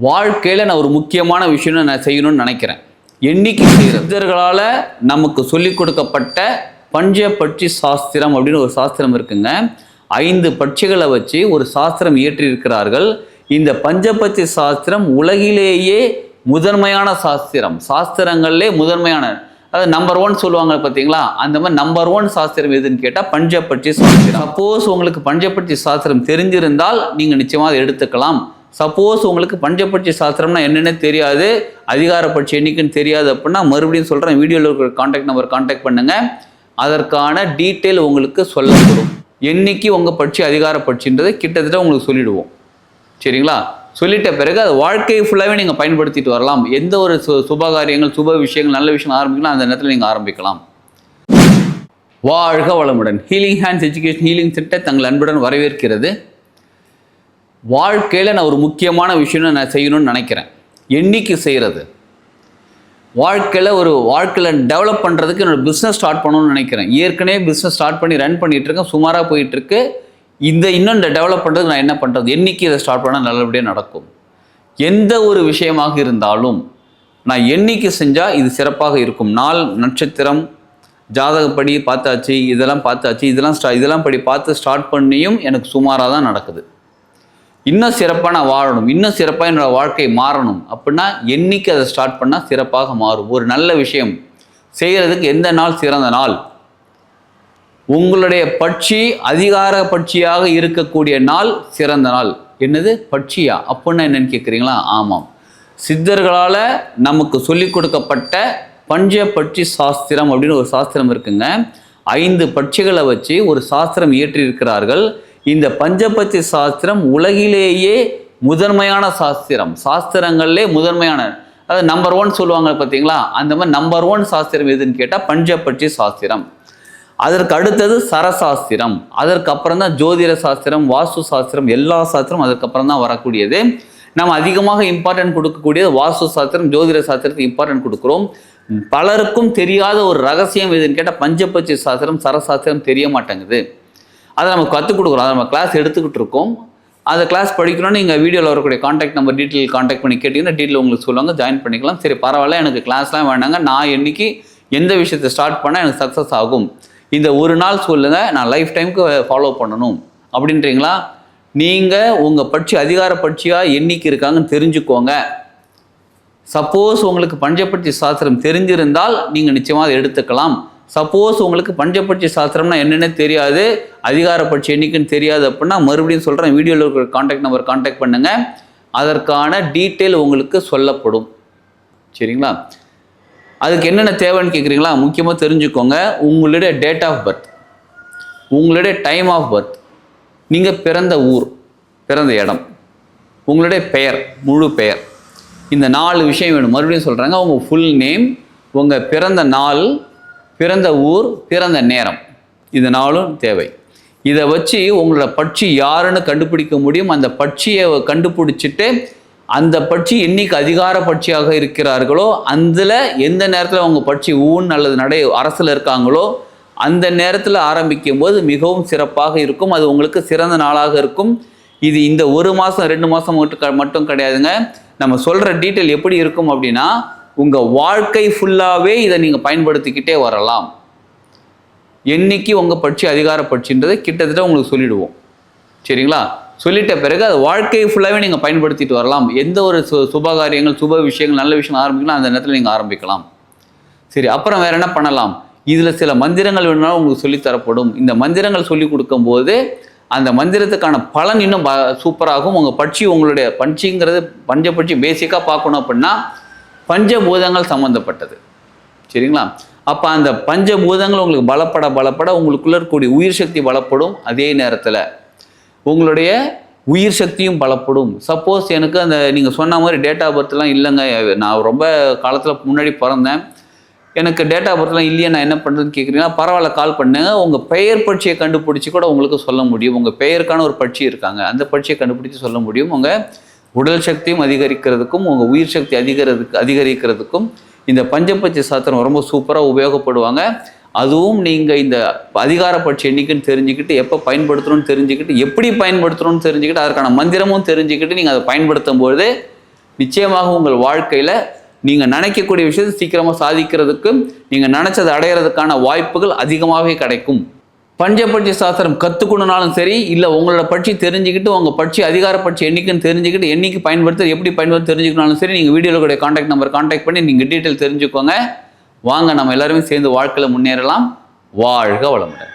வாழ்க்கையில் நான் ஒரு முக்கியமான விஷயம் நான் செய்யணும்னு நினைக்கிறேன். எண்ணிக்கை சித்தர்களால் நமக்கு சொல்லிக் கொடுக்கப்பட்ட பஞ்சபட்சி சாஸ்திரம் அப்படின்னு ஒரு சாஸ்திரம் இருக்குங்க. ஐந்து பட்சிகளை வச்சு ஒரு சாஸ்திரம் இயற்றியிருக்கிறார்கள். இந்த பஞ்சபட்சி சாஸ்திரம் உலகிலேயே முதன்மையான சாஸ்திரம். சாஸ்திரங்கள்லே முதன்மையான. அதாவது நம்பர் ஒன் சொல்லுவாங்க பார்த்தீங்களா அந்த மாதிரி நம்பர் ஒன் சாஸ்திரம் எதுன்னு கேட்டால் பஞ்சபட்சி சாஸ்திரம். சப்போஸ் உங்களுக்கு பஞ்சபட்சி சாஸ்திரம் தெரிஞ்சிருந்தால் நீங்கள் நிச்சயமாக அதை எடுத்துக்கலாம். சப்போஸ் உங்களுக்கு பஞ்சபட்ச சாஸ்திரம்னா என்னென்னு தெரியாது அதிகாரப்பட்சி என்னைக்குன்னு தெரியாது அப்படின்னா மறுபடியும் சொல்கிறேன் வீடியோவில் இருக்கிற காண்டாக்ட் நம்பர் காண்டாக்ட் பண்ணுங்கள் அதற்கான டீட்டெயில் உங்களுக்கு சொல்லப்படும். என்னைக்கு உங்கள் பட்சி அதிகார பட்சின்றதை கிட்டத்தட்ட உங்களுக்கு சொல்லிவிடுவோம் சரிங்களா? சொல்லிட்ட பிறகு அது வாழ்க்கை ஃபுல்லாகவே நீங்கள் பயன்படுத்திட்டு வரலாம். எந்த ஒரு சு சுபகாரியங்கள் சுப விஷயங்கள் நல்ல விஷயம் ஆரம்பிக்கலாம் அந்த நேரத்தில் நீங்கள் ஆரம்பிக்கலாம். வாழ்க வளமுடன். Healing hands education healing centre தங்கள் அன்புடன் வரவேற்கிறது. வாழ்க்கையில் நான் ஒரு முக்கியமான விஷயம் நான் செய்யணும்னு நினைக்கிறேன். என்றைக்கு செய்கிறது வாழ்க்கையில் ஒரு வாழ்க்கையில் டெவலப் பண்ணுறதுக்கு என்னோடய பிஸ்னஸ் ஸ்டார்ட் பண்ணணும்னு நினைக்கிறேன். ஏற்கனவே பிஸ்னஸ் ஸ்டார்ட் பண்ணி ரன் பண்ணிகிட்ருக்கேன் சுமாராக போயிட்டுருக்கு. இந்த இன்னும் இந்த டெவலப் பண்ணுறதுக்கு நான் என்ன பண்ணுறது என்றைக்கு இதை ஸ்டார்ட் பண்ணால் நல்லபடியாக நடக்கும்? எந்த ஒரு விஷயமாக இருந்தாலும் நான் என்றைக்கு செஞ்சால் இது சிறப்பாக இருக்கும்? நாள் நட்சத்திரம் ஜாதகப்படி பார்த்தாச்சு இதெல்லாம் பார்த்தாச்சு இதெல்லாம் ஸ்டா இதெல்லாம் படி பார்த்து ஸ்டார்ட் பண்ணியும் எனக்கு சுமாராக தான் நடக்குது. இன்னும் சிறப்பாக நான் வாழணும் இன்னும் சிறப்பாக என்னோடய வாழ்க்கை மாறணும் அப்படின்னா என்னைக்கு அதை ஸ்டார்ட் பண்ணால் சிறப்பாக மாறும். ஒரு நல்ல விஷயம் செய்கிறதுக்கு எந்த நாள் சிறந்த நாள்? உங்களுடைய பட்சி அதிகார பட்சியாக இருக்கக்கூடிய நாள் சிறந்த நாள். என்னது? பட்சியா? அப்படின்னு என்னன்னு கேட்குறீங்களா ஆமாம். சித்தர்களால் நமக்கு சொல்லிக் கொடுக்கப்பட்ட பஞ்ச பட்சி சாஸ்திரம் அப்படின்னு ஒரு சாஸ்திரம் இருக்குங்க. ஐந்து பட்சிகளை வச்சு ஒரு சாஸ்திரம் இயற்றியிருக்கிறார்கள். இந்த பஞ்சபட்சி சாஸ்திரம் உலகிலேயே முதன்மையான சாஸ்திரம். சாஸ்திரங்கள்லே முதன்மையான. அதாவது நம்பர் ஒன் சொல்லுவாங்க பார்த்தீங்களா அந்த மாதிரி நம்பர் ஒன் சாஸ்திரம் எதுன்னு கேட்டால் பஞ்சபட்சி சாஸ்திரம். அதற்கு அடுத்தது சரசாஸ்திரம். அதற்கு அப்புறம் தான் ஜோதிட சாஸ்திரம் வாஸ்து சாஸ்திரம் எல்லா சாஸ்திரம் அதுக்கப்புறம் தான் வரக்கூடியது. நம்ம அதிகமாக இம்பார்ட்டன்ட் கொடுக்கக்கூடியது வாஸ்து சாஸ்திரம் ஜோதிட சாஸ்திரத்துக்கு இம்பார்ட்டன்ட் கொடுக்குறோம். பலருக்கும் தெரியாத ஒரு ரகசியம் எதுன்னு கேட்டால் பஞ்சபட்சி சாஸ்திரம் சரசாஸ்திரம் தெரிய மாட்டேங்குது. அதை நம்ம கற்றுக் கொடுக்குறோம் அதை நம்ம கிளாஸ் எடுத்துக்கிட்டு இருக்கோம். அந்த கிளாஸ் படிக்கணும்னு நீங்கள் வீடியோவில் வரக்கூடிய காண்டாக்ட் நம்பர் டீட்டெயில் காண்டாக்ட் பண்ணி கேட்டிங்கன்னா டீட்டெயில் உங்களுக்கு சொல்லுவாங்க. ஜாயின் பண்ணிக்கலாம். சரி பரவாயில்ல. எனக்கு கிளாஸ்லாம் வேணாங்க. நான் என்னைக்கு எந்த விஷயத்தை ஸ்டார்ட் பண்ணால் எனக்கு சக்ஸஸ் ஆகும்? இந்த ஒரு நாள் சொல்லுங்கள் நான் லைஃப் டைமுக்கு ஃபாலோ பண்ணணும். அப்படின்றீங்களா? நீங்கள் உங்கள் பட்சி அதிகார பட்சியாக என்னைக்கு இருக்காங்கன்னு தெரிஞ்சுக்கோங்க. சப்போஸ் உங்களுக்கு பஞ்சபட்சி சாஸ்திரம் தெரிஞ்சிருந்தால் நீங்கள் நிச்சயமாக அதை எடுத்துக்கலாம். சப்போஸ் உங்களுக்கு பஞ்சபட்சி சாஸ்திரம்னா என்னென்ன தெரியாது. அதிகாரபட்சி என்னைக்குன்னு தெரியாது அப்படின்னா மறுபடியும் சொல்கிறேன் வீடியோவில் இருக்கிற காண்டாக்ட் நம்பர் காண்டாக்ட் பண்ணுங்கள் அதற்கான டீட்டெயில் உங்களுக்கு சொல்லப்படும். சரிங்களா? அதுக்கு என்னென்ன தேவைன்னு கேட்குறீங்களா முக்கியமாக தெரிஞ்சுக்கோங்க. உங்களுடைய டேட் ஆஃப் பர்த் உங்களுடைய டைம் ஆஃப் பர்த் நீங்கள் பிறந்த ஊர் பிறந்த இடம் உங்களுடைய பெயர் முழு பெயர். இந்த நாலு விஷயம் வேணும். மறுபடியும் சொல்கிறாங்க உங்கள் ஃபுல் நேம் உங்கள் பிறந்த நாள் பிறந்த ஊர் பிறந்த நேரம். இது நாளும் தேவை. இதை வச்சு உங்களோட பட்சி யாருன்னு கண்டுபிடிக்க முடியும். அந்த பட்சியை கண்டுபிடிச்சிட்டு அந்த பட்சி என்னைக்கு அதிகார பட்சியாக இருக்கிறார்களோ அதில் எந்த நேரத்தில் அவங்க பட்சி ஊன் அல்லது நடை அரசில் இருக்காங்களோ அந்த நேரத்தில் ஆரம்பிக்கும் போது மிகவும் சிறப்பாக இருக்கும். அது உங்களுக்கு சிறந்த நாளாக இருக்கும். இது இந்த ஒரு மாதம் ரெண்டு மாதம் மட்டும் மட்டும் கிடையாதுங்க. நம்ம சொல்கிற டீட்டெயில் எப்படி இருக்கும் அப்படின்னா உங்கள் வாழ்க்கை ஃபுல்லாகவே இதை நீங்கள் பயன்படுத்திக்கிட்டே வரலாம். என்னைக்கு உங்கள் பட்சி அதிகார பட்சின்றதை கிட்டத்தட்ட உங்களுக்கு சொல்லிடுவோம். சரிங்களா? சொல்லிட்ட பிறகு அது வாழ்க்கை ஃபுல்லாகவே நீங்கள் பயன்படுத்திட்டு வரலாம். எந்த ஒரு சு சுபகாரியங்கள் சுப விஷயங்கள் நல்ல விஷயம் ஆரம்பிக்கலாம் அந்த நேரத்தில் நீங்கள் ஆரம்பிக்கலாம். சரி அப்புறம் வேறு என்ன பண்ணலாம்? இதில் சில மந்திரங்கள் வேணும்னாலும் உங்களுக்கு சொல்லித்தரப்படும் இந்த மந்திரங்கள் சொல்லி கொடுக்கும்போது அந்த மந்திரத்துக்கான பலன் இன்னும் ப சூப்பராகும். உங்கள் பட்சி உங்களுடைய பட்சிங்கிறது பஞ்சபட்சி பேசிக்காக பார்க்கணும் அப்படின்னா பஞ்சபூதங்கள் சம்மந்தப்பட்டது சரிங்களா? அப்போ அந்த பஞ்சபூதங்கள் உங்களுக்கு பலப்பட பலப்பட உங்களுக்குள்ள இருக்கக்கூடிய உயிர் சக்தி பலப்படும் அதே நேரத்தில். உங்களுடைய உயிர் சக்தியும் பலப்படும். சப்போஸ் எனக்கு அந்த நீங்கள் சொன்ன மாதிரி டேட் ஆஃப் பர்த்லாம் இல்லைங்க. நான் ரொம்ப காலத்தில் முன்னாடி பிறந்தேன். எனக்கு டேட் ஆஃப் பர்த்லாம் இல்லையே? நான் என்ன பண்ணுறதுன்னு கேட்குறீங்கன்னா பரவாயில்ல கால் பண்ணுங்க. உங்கள் பெயர் பட்சியை கண்டுபிடிச்சி கூட உங்களுக்கு சொல்ல முடியும். உங்கள் பெயருக்கான ஒரு பட்சி இருக்காங்க. அந்த பட்சியை கண்டுபிடிச்சி சொல்ல முடியும். உங்கள் உடல் சக்தியும் அதிகரிக்கிறதுக்கும் உங்கள் உயிர் சக்தி அதிகரிக்கிறதுக்கு அதிகரிக்கிறதுக்கும் இந்த பஞ்சபட்சி சாத்திரம் ரொம்ப சூப்பராக உபயோகப்படுவாங்க. அதுவும் நீங்கள் இந்த அதிகாரப்பட்ச எண்ணிக்கைன்னு தெரிஞ்சுக்கிட்டு எப்போ பயன்படுத்தணும்னு தெரிஞ்சுக்கிட்டு எப்படி பயன்படுத்தணும்னு தெரிஞ்சுக்கிட்டு அதற்கான மந்திரமும் தெரிஞ்சுக்கிட்டு நீங்கள் அதை பயன்படுத்தும் பொழுது நிச்சயமாக உங்கள் வாழ்க்கையில் நீங்கள் நினைக்கக்கூடிய விஷயத்தை சீக்கிரமாக சாதிக்கிறதுக்கு நீங்கள் நினச்சதை அடையிறதுக்கான வாய்ப்புகள் அதிகமாகவே கிடைக்கும். பஞ்சபட்சி சாஸ்திரம் கற்றுக்கணுனாலும் சரி இல்லை உங்களோட பட்சி தெரிஞ்சுக்கிட்டு உங்கள் பட்சி அதிகார பட்சி என்னைக்குன்னு தெரிஞ்சுக்கிட்டு என்னைக்கு பயன்படுத்த எப்படி பயன்படுத்த தெரிஞ்சுக்கணும்னாலும் சரி நீங்கள் வீடியோவில் கூட காண்டாக்ட் நம்பர் காண்டாக்ட் பண்ணி நீங்கள் டீட்டெயில் தெரிஞ்சுக்கோங்க. வாங்க நம்ம எல்லாருமே சேர்ந்து வாழ்க்கையில் முன்னேறலாம். வாழ்க வளமுடன்.